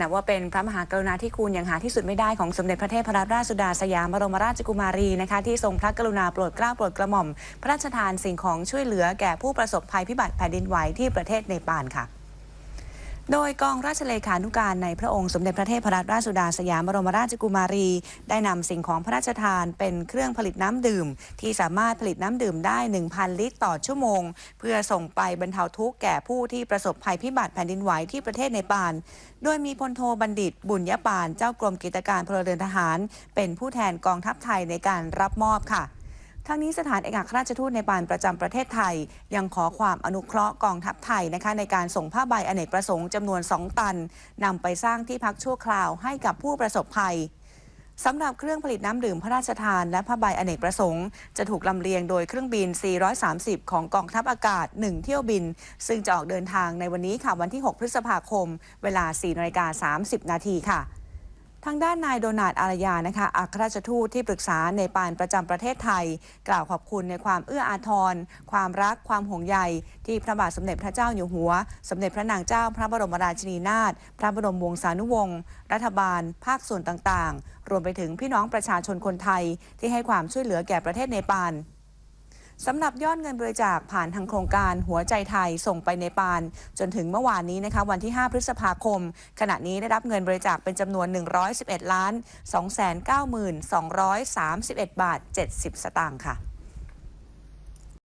นับว่าเป็นพระมหากรุณาธิคุณอย่างหาที่สุดไม่ได้ของสมเด็จพระเทพรัตนราชสุดาสยามบรมราชกุมารีนะคะที่ทรงพระกรุณาโปรดเกล้าโปรดกระหม่อม พระราชทานสิ่งของช่วยเหลือแก่ผู้ประสบภัยพิบัติแผ่นดินไหวที่ประเทศเนปาลค่ะ โดยกองราชเลขานุการในพระองค์สมเด็จพระเทพรัตนราชสุดาสยามบรมราชกุมารี ได้นำสิ่งของพระราชทานเป็นเครื่องผลิตน้ำดื่ม ที่สามารถผลิตน้ำดื่มได้ 1,000 ลิตรต่อชั่วโมง เพื่อส่งไปบรรเทาทุกข์แก่ผู้ที่ประสบภัยพิบัติแผ่นดินไหวที่ประเทศเนปาลโดยมีพลโทบัณฑิต บุญยปานเจ้ากรมกิจการพลเรือนทหาร เป็นผู้แทนกองทัพไทยในการรับมอบค่ะ ทั้งนี้สถานเอกอัครราชทูตในปานประจำประเทศไทย ยังขอความอนุเคราะห์กองทัพไทยนะคะในการส่งผ้าใบอเนกประสงค์จำนวน 2 ตันนำไปสร้างที่พักชั่วคราวให้กับผู้ประสบภัยสำหรับเครื่องผลิตน้ำดื่มพระราชทานและผ้าใบอเนกประสงค์ จะถูกลำเลียงโดยเครื่องบิน 430 ของกองทัพอากาศ 1 เที่ยวบิน ซึ่งจะออกเดินทางในวันนี้ค่ะวันที่ 6 พฤษภาคม เวลา 4นาฬิกา30 นาทีค่ะ ทางด้านนายโดนาดอารยานะคะอัครราชทูตที่ปรึกษาในปานประจำประเทศไทย กล่าวขอบคุณในความเอื้ออาทร ความรักความห่วงใย ที่พระบาทสมเด็จพระเจ้าอยู่หัว สมเด็จพระนางเจ้าพระบรมราชินีนาถพระบรมวงศานุวงศ์รัฐบาล ภาคส่วนต่างๆ รวมไปถึงพี่น้องประชาชนคนไทยที่ให้ความช่วยเหลือแก่ประเทศเนปาล สำหรับยอดเงินบริจาคผ่านทางโครงการหัวใจไทยส่งไปในปาน จนถึงเมื่อวานนี้นะคะวันที่ 5 พฤษภาคม ขณะนี้ได้รับเงินบริจาคเป็นจำนวน 111ล้าน292,231 บาท 70 สตางค์ค่ะ